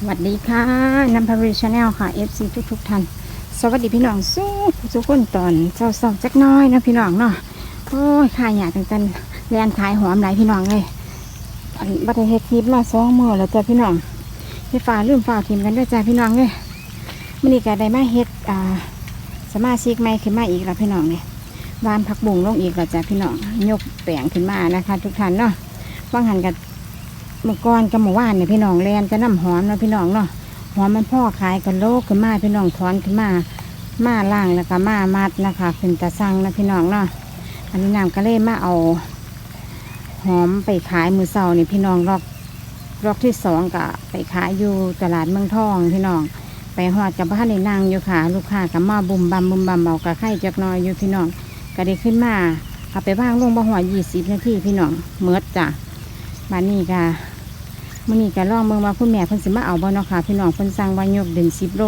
สวัสดีค่ะนัมพาริชาแนลค่ะ FC ทุกทุกท่านสวัสดีพี่น้องสู้ทุกคนตอนเช้าสองจักหน้อยนะพี่น้องเนาะโอ้ยขายหยาตั้งแต่แลนขายหอมหลายพี่น้องเลยอันบัตรเฮดคลิปมาสองมือแล้วจ้ะพี่น้องให้ฝ่าลืมฝ่าทีมกันด้วยจ้ะพี่น้องเลยมื้อนี้ก็ได้มาเฮ็ดอ่าสมาชิกใหม่ขึ้นมาอีกแล้วพี่น้องเนี่ยวานผักบุ้งลงอีกแล้วจ้ะพี่น้องยกแปลงขึ้นมานะคะ ทุกท่านเนาะบางหันกับ เมื่อก่อนกับเมื่อวานเนี่ยพี่น้องแลนจะน้ำหอมเนาะพี่น้องเนาะหอมมันพ่อขายกันโลกขึ้นมาพี่น้องถอนขึ้นมามาล่างแล้วก็มามัดนะคะขึ้นตะสั่งนะพี่น้องเนาะอันนี้น้ำก็เลยมาเอา หอมไปขายมือเสานี่พี่น้องรอกรอกที่สองก็ไปขายอยู่ตลาดเมืองทองพี่น้อง ไปหอดกับบ้านในนางอยู่ค่ะ ลูกค้ากับมาบุมบัมบุมบัมเอากระไข่จักน้อยอยู่พี่น้องก็ได้ขึ้นมาเอาไปว่างลงบ่หัวยี่สิบนาทีพี่น้องเมิดจ้ะบ้านนี้ค่ะ มื่อนี้ก็ลองเมืองว่าคุณแม่เพิ่นสิมาเอาบ่เนาะค่ะพี่น้องเพิ่นสั่งว่ายกเดินสิบโล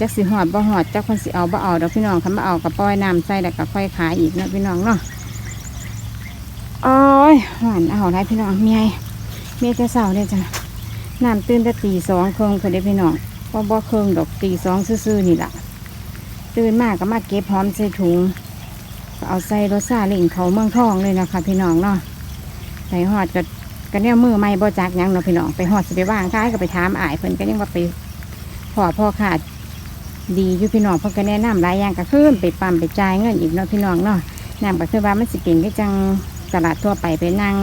จักสิหอดบ่หอดจักเพิ่นสิเอาบ่เอาดอกพี่น้องคันมาเอากับปล่อยน้ำใส่แล้วก็ค่อยขายอีกเนาะพี่น้องเนาะโอ้ยหวานเอาได้พี่น้องเมียเมียจะเศร้าได้จ้ะน้ำตื่นแต่ตีสองเครึ่งคือได้พี่น้องบ่บ่เครึ่งดอกตีสองซื่อๆนี่ล่ะตื่นมากก็มาเก็บหอมใส่ถุงเอาใส่รถซาเล่งเขาเมืองทองเลยนะคะพี่น้องเนาะไปหอดก็ ก็เนี่ยมือไม่บ่จักยังเนาะพี่น้องไปหอดสิไปว่างท้ายก็ไปถามอายเพิ่นก็ยังว่าไปพอพ่อขาดดีอยู่พี่น้องเพิ่นก็แนะนำหลายอย่างก็ขึ้นไปปั๊มไปจ่ายเงินอีกเนาะพี่น้องเนาะน้ำก็คือว่ามันสิเป็นก็จังตลาดทั่วไปไปนั่ง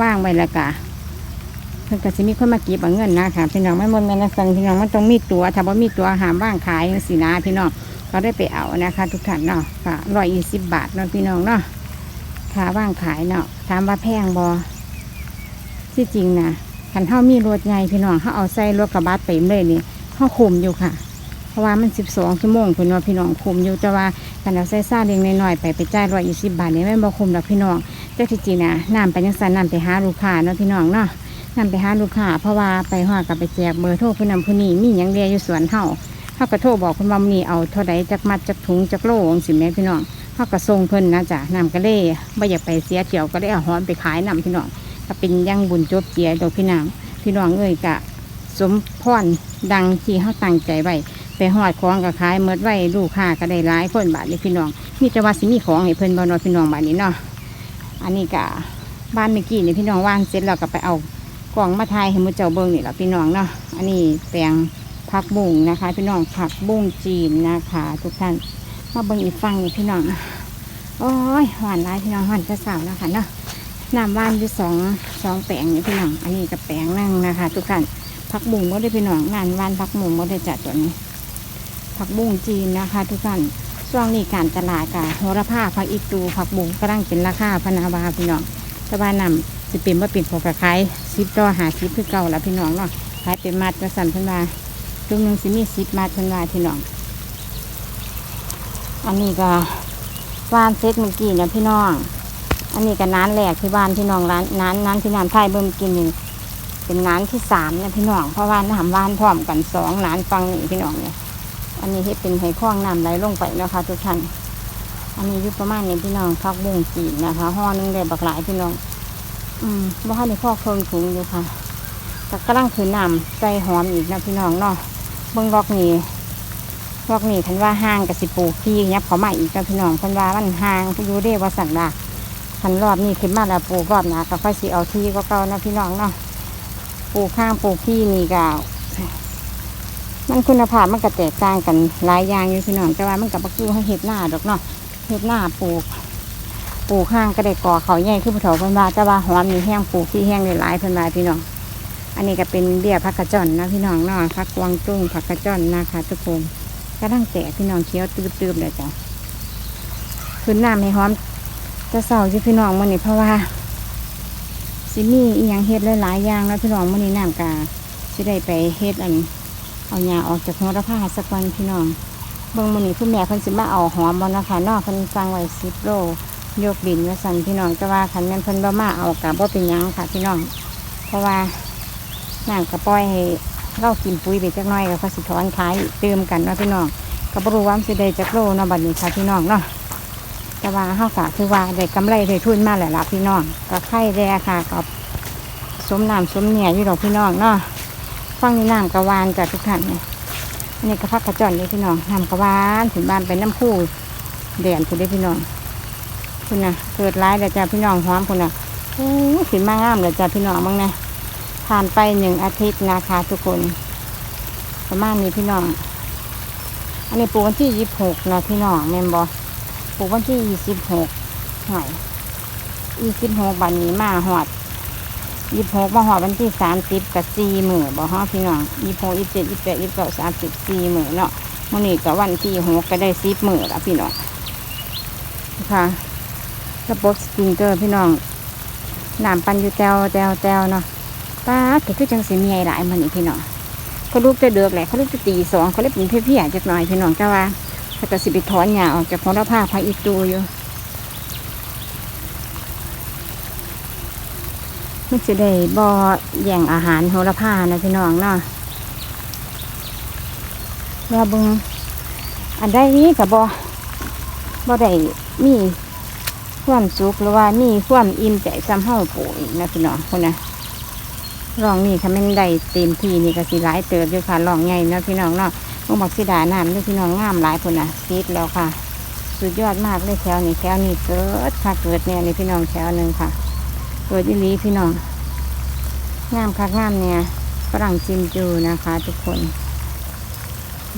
ว่างไว้ล้วก็เพิ่นก็สิมีคนมาเก็บเอาเงินนะค่ะพี่น้องไม่หมดแม่นนะสั่งพี่น้องมันต้องมีตัวถ้าบ่มีตัวหามว่างขายจังซี่นะพี่น้องก็ได้ไปเอานะคะ ทุกท่านเนาะค่ะร้อยยี่สิบบาทเนาะพี่น้องเนาะค่าว่างขายเนาะถามว่าแพงบ่ ที่จริงนะคันเท่ามีรถใหญ่พี่น้องเขาเอาใส่รถกระบะเต็มเลยนี่เขาคุมอยู่ค่ะ เพราะว่ามันสิบสองชั่วโมงพี่น้องพี่น้องคุมอยู่แต่ว่าคันเอาใส่ซาเล็งน้อยๆไปไปจ่ายร้อยยี่สิบบาทนี่ไม่นบ่คุมหรอกพี่น้องแต่ที่จริงนะน้ำไปยังสันน้ำไปหาลูกค้าเนาะพี่น้องเนาะน้ำไปหาลูกค้าเพราะว่าไปหอดกับไปแจกเบอร์โทรผู้นำผู้นี้มีอย่างเดียวอยู่สวนเฮาเขาก็โทรบอกคุณว่ามีเอาเท่าใดจักมัดจักถุงจักโลจังสิแม่พี่น้องเขาก็ส่งเพิ่นนะจ๊ะน้ำก็เลยไม่อยากไปเสียเที่ยวก็ได้เอาหอมไปขายน้ำพี่น้อง ก็เป็นอยังบุญจบเจียดอกพี่นางพี่น้องเอ้ยกะ สมพรดังที่เขาตั้งใจไว้ไปหอดของกับขายเมื่อไว้ลูกค้าก็ได้หลายคนบาทเลยพี่น้องมีแต่ว่าสิมีของให้เพิ่นบ่เนอพี่น้องบาทนี้เนาะอันนี้กะบ้านเมื่อกี้นี่พี่น้องว่างเสร็จแล้วก็ไปเอากล่องมาทายให้มือเจ้าเบิ้งนี่แหละพี่น้องเนาะอันนี้แปลงผักบุ้งนะคะ พี่น้องผักบุ้งจีนนะคะ ทุกท่านมาเบิ้งอีกฟังนี่พี่น้องโอ้ยหวานหลายพี่น้องหวานจะสาวนะคะเนาะ น้ำว่านอยู่สองสองแปลงนี่พี่น้อง อันนี้กับแปลงนั่งนะคะ ทุกท่านผักบุ้งก็ได้พี่น้องงานว่านผักบุ้งก็ได้จัดตัวนี้ ผักบุ้งจีนนะคะ ทุกท่านช่วงนี้การตลาดกับโหระพาผักอีตูผักบุ้งกำลังเป็นราคาพนาวาพี่น้องแต่ว่านำสิเป็นว่าเป็นพวกกระขายสิบต่อหาสิบคือเก่าแล้วพี่น้องเนาะขายเป็นมัดกระสันพันวาตรงนึงสิมีสิบมัดพันวาพี่น้อง อันนี้ก็วานเซ็ตเมื่อกี้เนี่ยพี่น้อง อันนี้ก็น้านแรกที่บ้านพี่น้องร้านน้านน้านที่น้ำไทยเบิ่มกินนี่เป็นน้านที่สามนะพี่น้องเพราะว่าน้ำว่านพร้อมกันสองน้านฟังนี่พี่น้องเนี่ยอันนี้ที่เป็นไห้คล้องน้ำไหลลงไปนะคะทุกท่านอันนี้ยุประมาณนี้พี่น้องพักบุ้งจีนนะคะห่อนึงได้บักหลายพี่น้อง อืมบ้านในพ่อเครื่องถุงอยู่ค่ะแต่กำลังถือน้ำใส่หอมอีกนะพี่น้องเนาะเบิ่งรอกนี่รอกนี่คันว่าห้างกับสิปูพี่ยับเขามาอีกนะพี่น้องคันว่ามันห่างอยู่ได้ว่าสั่งได้ ขันรอบนี้ขึ้นมาแล้วปลูกรอบหนาก็ค่อยสิเอาที่ก็เก่านะพี่น้องเนาะปลูกข้างปลูกที่นี่ก็มันคุณภาพมันก็แตกต่างกันหลายอย่างอยู่พี่น้องแต่ว่ามันกับปักยูให้เห็ดหน้าดอกเนาะเห็ดหน้าปลูกปลูกข้างก็ได้ก่อเขาใหญ่ขึ้นภูเขาเพิ่นว่าแต่ว่าหอมนี่แห้งปลูกที่แห้งได้หลายเพิ่นว่าพี่น้อง อันนี้ก็เป็นเบี้ยผักกระจอนนะพี่น้องเนาะผักกวางตุ้งผักกระจอนนะคะทุกคนก็ตั้งแต่พี่น้องเคี้ยวตืบๆเลยจ้ะขึ้นน้ำให้หอม จะเศร้าอยู่พี่น้องมันนี่เพราะว่าสิมีอีหยังเฮ็ดหลายๆอย่างแล้วพี่น้องมันนี่น้ำกาสิได้ไปเฮ็ดอัน เอาหญ้าออกจากหัวระพาสักวันพี่น้องเบิ่งมันนี่คุณแม่เพิ่นสิมาเอาหอมบ่นะคะนอกเพิ่นสั่งไว้สิบโลยกบินว่าสั่นพี่น้องแต่ว่าคันแม่นเพิ่นบ่มาเอากับบ่เป็นหยังค่ะพี่น้อง เพราะว่าน้ำกระปล่อยให้เรากินปุ๋ยไปจักหน่อยก็เขาสิถอนขายเติมกันเนาะพี่น้องก็บ่รู้ว่าสิได้จักโลเนาะบัดนี้ค่ะพี่น้องเนาะ แต่ว่าเฮากะคือว่าได้กำไรได้ทุนมาแหละล่ะพี่น้องก็ไข่แร่ค่ะกับสมน้ำสมเนี่ยอยู่ดอกพี่น้องเนาะฟังนี่น้ำกระวานจากทุกท่านเนี่ยอันนี้ก็พักกระจอนเลยพี่น้องนำกระวานถึงบ้านไปน้ำคู่เด่นคุณได้พี่น้องคุณนะเกิดร้ายแล้วจ้าพี่น้องหอมคุณนะโอ้ยขึ้นมางามเลยจ้าพี่น้องบ้างนะผ่านไปหนึ่งอาทิตย์นะคะทุกคนประมาณนี้พี่น้อง อันนี้ปูวันที่ยี่สิบหกนะพี่น้องแม่นบอ ปลูกวันที่ยี่สิบหกหน่อยยี่สิบหกบันนี้มาหอดยี่สิบหกมาหอดวันที่สามสิบกับสี่หมื่นบ่ฮะพี่น้องยี่สิบหกยี่สิบเจ็ดยี่สิบแปดยี่สิบเก้าสามสิบสี่หมื่นเนาะมื่อนี้ก็วันที่หกก็ได้สิบหมื่นละพี่น้องค่ะระบบสปริงเกอร์พี่น้องน้ำปันอยู่แตวแตวแตวเนาะป้าก็คือจังสีมีหลายมันนี่พี่น้องเขาลูกจะเดือกแหละเขาลูกจะตีสองเขาเล็บเป็นเพี้ยๆจักหน่อยพี่น้องจ้าว่า เขาจะสิไปถอนหญ้าออกจากของเราผ้าพาอีตูอยู่มันจะได้บ่อแย่งอาหารโหระพานะพี่น้องเนาะรอเบึงอันใดนี้กับบ่บ่ได้มีความสุขหรือว่ามีความอิ่มใจซ้ำเฮาปลูกอีกนะพี่น้องคนนะลองนี่ค่ะแม่นได้เต็มที่นี่ก็สิหลายเติบอยู่ค่ะลองใหญ่นะพี่น้องเนาะ มงบอกสิดาน้ำด้วยพี่น้องงามหลายคนน่ะซีดแล้วค่ะ สุดยอดมากเลยแถวนี้แถวนี้เกิดค่ะเกิดเนี่ยนี่พี่น้องแถวหนึ่งค่ะ เกิดอีหลีพี่น้องงามค่ะงามเนี่ยฝรั่งจิมจูนะคะ ทุกคน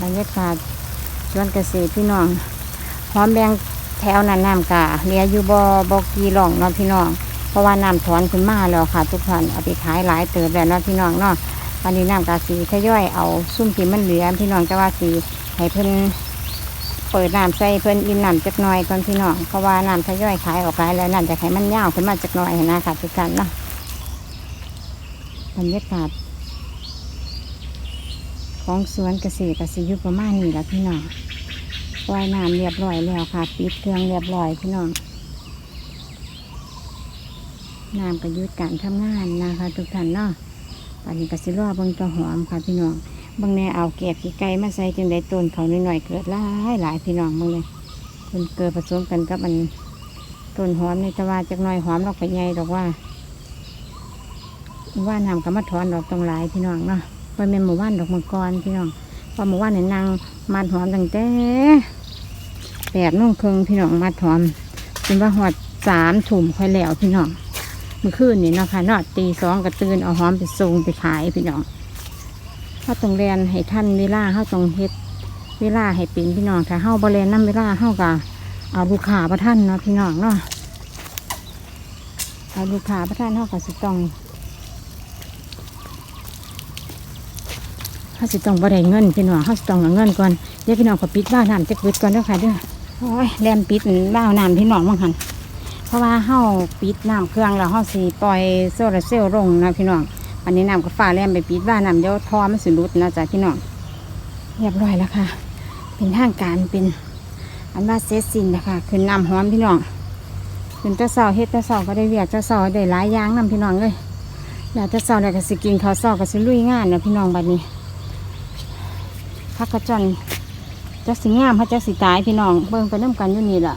บรรยากาศสวนเกษตรพี่น้องหอมแบงแถวนั้นน้ำกาเลียอยู่บอบกีหล่องเนาะพี่น้องเพราะว่าน้ำถอนขึ้นมาแล้วค่ะ ทุกท่านเอาไปขายหลายเติบแล้วเนาะพี่น้องเนาะ วันนี้น้ำกาสีทยอยเอาซุ่มที่มันเหลือพี่น้องจะว่าสีให้เพิ่นเปิดน้ำใส่เพิ่นอินน้ำจักหน่อยก่อนพี่น้องเพราะว่าน้ำทยอยขายออกไปแล้วน้ำจะให้มันยาวขึ้นมาจักหน่อยนะคะทุกท่านเนาะบรรยากาศของสวนเกษตรกสิยุประมาณนี้แหละพี่น้องปล่อยน้ำเรียบร้อยแล้วค่ะปิดเครื่องเรียบร้อยพี่น้องน้ำประยุทธ์การทำงานนะคะ ทุกท่านเนาะ อนนี้ก็สิรอเบิ่งตัวหอมค่ะพี่น้องบางแน่เอาแกบขี้ไก่มาใส่จึงได้ต้นเขาหน่อยๆเกิดหลายหลายพี่น้องเบางเลยมันเกิดผสมกันกับมันต้นหอมในตะวันจักหน่อยหอมดอกไปใหญ่ดอกว่า ว่าน้ำก็มาถอนดอกตรงหลายพี่น้องเนาะไปเป็นหมู่บ้านดอกมังกรพี่น้องเพอหมู่บ้านเนี่ยนางมาหอมตั้งแต่แปดโมงครึ่งพี่น้องมาถอมเป็นว่าหอดสามถุ่มค่อยแล้วพี่น้อง เมื่อคืนนี่เนาะค่ะนอดตีสองก็ตื่นเอาหอมไปส่งไปขายพี่น้องเขาต้องเรียนให้ท่านเวลาเขาต้องเฮ็ดเวลาให้เป็นพี่น้องถ้าเข้าบริเวณน้ำเวลาเข้าก็เอาลูกค้าประท่านเนาะพี่น้องเนาะเอาลูกค้าประท่านเข้าก็สิตองเขาสิต้องบริเงินพี่น้องเขาสิต้องเอาเงินก่อนเดี๋ยวพี่น้องขอปิดบ้านน้ำจะปิดก่อนเด้อค่ะเด้อโอ้ยแลนปิดบ้านน้ำพี่น้องบ้างหัน เพราะว่าเฮาปิดน้ำเครื่องแล้วเฮาสิปล่อยโซลาร์เซลล์ลงนะพี่น้องอันนี้น้ำก็ฟ้าแลมไปปิดว่าน้ำเดี๋ยวท่อมันสิรุดนะจ๊ะพี่น้องเรียบร้อยแล้วค่ะ เป็นทางการเป็นอันว่าเสร็จสิ้นนะคะขึ้นน้ำหอมพี่น้องขึ้นตะเสาเฮ็ดตะเสาก็ได้เวียกตะเสาได้หลายอย่างนํพี่น้องเลยแล้วตะเสาแล้วก็สิกินข้าวเสาก็สิลุยงานนะพี่น้องบัดนี้พักกระจอนจะสิงามเขาจะสิตายพี่น้องเบิ่งไปน้ำกันอยู่นี่ล่ะ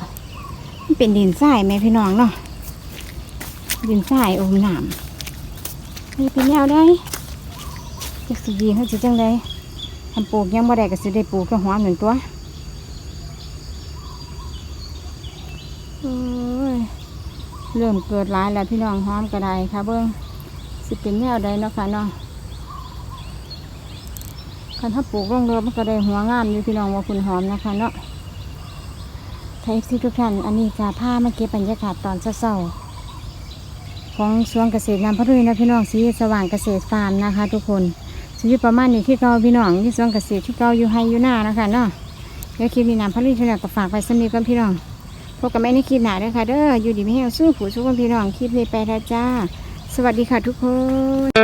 เป็นดินทรายไหมพี่น้องเนาะดินทรายอมน้ำนี่เป็นแนวได้จักสิดีเขาจะจังได้ทำปลูกยังบ่ได้ก็สิได้ปลูกก็หอมหนึ่งตัวโอ้ยเริ่มเกิดหลายแล้วพี่น้องหอมก็ได้ค่ะเบิ้งสิเป็นแนวใดเนาะค่ะเนาะคันถ้าปลูกร่องเรือมันก็ได้หัวงามอยู่พี่น้องว่าคุณหอมนะคะเนาะ ไทยซีทุกท่านอันนี้กาผ้ามาเก็บบรรยากาศตอนเช้าๆของสวนเกษตรน้ำพะรุยนะพี่น้องสีสว่างเกษตรฟาร์มนะคะ ทุกคนสีประมาณนี้ที่เก่าพี่น้องที่สวนเกษตรที่เก่าอยู่ไฮอยู่หน้านะคะเนาะเดี๋ยวคลิปนี้น้ำพะรุยช่วยก็ฝากไปสนิทกันพี่น้องพบกันไม่ในคลิปหน้าเด้อค่ะเด้ออยู่ดีไม่แห้วสู้ผู้สู้กันพี่น้องคลิปนี้ไปแล้วจ้า สวัสดีค่ะทุกคน